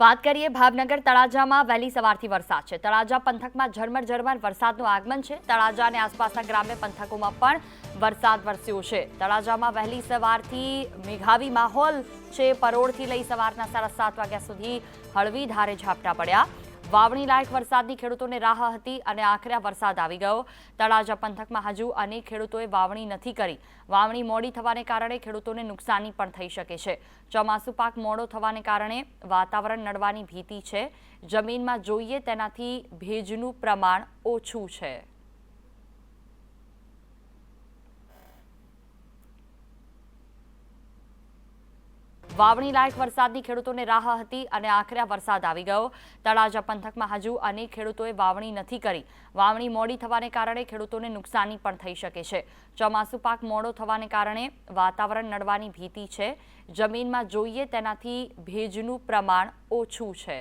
વાત કરીએ ભાવનગર તળાજામાં વહેલી સવારથી વરસાદ છે. તળાજા પંથકમાં ઝરમર ઝરમર વરસાદનું આગમન છે. તળાજા અને આસપાસના ગ્રામ્ય પંથકોમાં પણ વરસાદ વરસ્યો છે. તળાજામાં વહેલી સવારથી મેઘાવી માહોલ છે. પરોળથી લઈ સવારના સાડા સાત વાગ્યા સુધી હળવી ધારે ઝાપટા પડ્યા. વાવણી લાયક વરસાદની ખેડૂતોને રાહ હતી અને આખરે વરસાદ આવી ગયો. તળાજા પંથકમાં હજુ અનેક ખેડૂતોએ વાવણી નથી કરી. વાવણી મોડી થવાને કારણે ખેડૂતોને નુકસાની પણ થઈ શકે છે. ચોમાસુ પાક મોડો થવાને કારણે વાતાવરણ નડવાની ભીતિ છે. જમીનમાં જોઈએ તેનાથી ભેજનું પ્રમાણ ઓછું છે. વાવણી લાયક વરસાદની ખેડૂતોને રાહ હતી અને આખરે વરસાદ આવી ગયો. તળાજા પંથકમાં હજુ અનેક ખેડૂતોએ વાવણી નથી કરી. વાવણી મોડી થવાને કારણે ખેડૂતોને નુકસાની પણ થઈ શકે છે. ચોમાસુ પાક મોડો થવાને કારણે વાતાવરણ નડવાની ભીતિ છે. જમીનમાં જોઈએ તેનાથી ભેજનું પ્રમાણ ઓછું છે.